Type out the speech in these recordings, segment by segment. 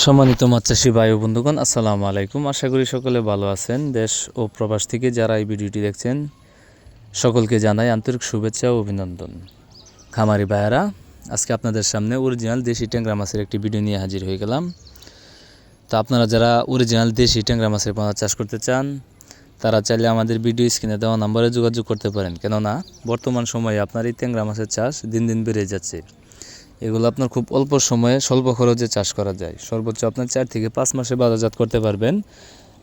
সম্মানিত মাছ চাষি ভাই ও বন্ধুগণ, আসসালামু আলাইকুম। আশা করি সকলে ভালো আছেন। দেশ ও প্রবাস থেকে যারা এই ভিডিওটি দেখছেন, সকলকে জানাই আন্তরিক শুভেচ্ছা ও অভিনন্দন। খামারি ভাইয়ারা, আজকে আপনাদের সামনে অরিজিনাল দেশি ট্যাংরা মাছের একটি ভিডিও নিয়ে হাজির হয়ে গেলাম। তো আপনারা যারা অরিজিনাল দেশি ট্যাংরা মাছের পোনা চাষ করতে চান, তারা চাইলে আমাদের ভিডিও স্ক্রিনে দেওয়া নম্বরে যোগাযোগ করতে পারেন। কেননা, বর্তমান সময়ে আপনার এই ট্যাংরা মাছের চাষ দিন দিন বেড়ে যাচ্ছে। এগুলো আপনার খুব অল্প সময়ে স্বল্প খরচে চাষ করা যায়। সর্বোচ্চ আপনার চার থেকে পাঁচ মাসে বাজারজাত করতে পারবেন।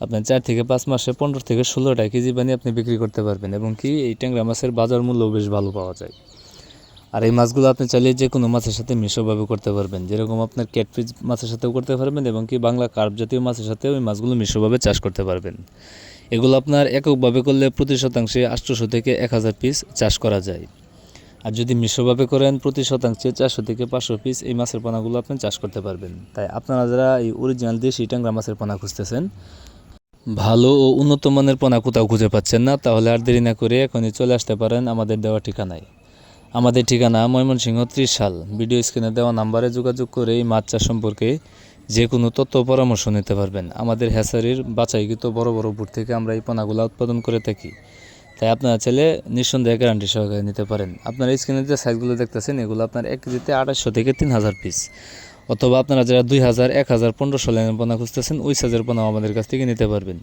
আপনার চার থেকে পাঁচ মাসে পনেরো থেকে ষোলোটা কেজি বানিয়ে আপনি বিক্রি করতে পারবেন এবং কি এই ট্যাংরা মাছের বাজার মূল্যও বেশ ভালো পাওয়া যায়। আর এই মাছগুলো আপনি চাইলে যে কোনো মাছের সাথে মিশ্রভাবে করতে পারবেন। যেরকম আপনার ক্যাটফিস মাছের সাথেও করতে পারবেন এবং কি বাংলা কার্প জাতীয় মাছের সাথেও ওই মাছগুলো মিশ্রভাবে চাষ করতে পারবেন। এগুলো আপনার এককভাবে করলে প্রতি শতাংশে আটশোশো থেকে এক হাজার পিস চাষ করা যায়। আর যদি মিশ্রভাবে করেন প্রতি শতাংশে চারশো থেকে পাঁচশো পিস এই মাছের পোনাগুলো আপনি চাষ করতে পারবেন। তাই আপনারা যারা এই অরিজিনাল দেশি ট্যাংরা মাছের পোনা খুঁজতেছেন, ভালো ও উন্নত মানের পোনা কোথাও খুঁজে পাচ্ছেন না, তাহলে আর দেরি না করে এখনই চলে আসতে পারেন আমাদের দেওয়া ঠিকানায়। আমাদের ঠিকানা ময়মনসিংহ ত্রিশ সাল ভিডিও স্ক্রিনে দেওয়া নাম্বারে যোগাযোগ করে এই মাছ চাষ সম্পর্কে যে কোনো তথ্য পরামর্শ নিতে পারবেন। আমাদের হ্যাসারির বাছাইকৃত বড় বড় বুট থেকে আমরা এই পোনাগুলো উৎপাদন করে থাকি। তাই আপনারা ছেলে নিঃসন্দেহে গ্যারান্টি সহকারে নিতে পারেন। আপনার স্ক্রিনে যে সাইজগুলো দেখতেছেন, এগুলো আপনার এক কেজিতে আড়াইশো থেকে তিন হাজার পিস অথবা আপনারা যারা দুই হাজার, এক হাজার, পনেরোশো লাইনের পোনা খুঁজতেছেন, ওই সাইজের পোনা আমাদের কাছ থেকে নিতে পারবেন।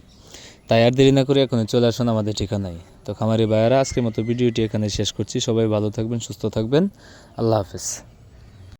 তাই আর দেরি না করে এখনই চলে আসুন আমাদের ঠিকানায়। তো খামারি ভাইয়ারা, আজকের মতো ভিডিওটি এখানে শেষ করছি। সবাই ভালো থাকবেন, সুস্থ থাকবেন। আল্লাহ হাফেজ।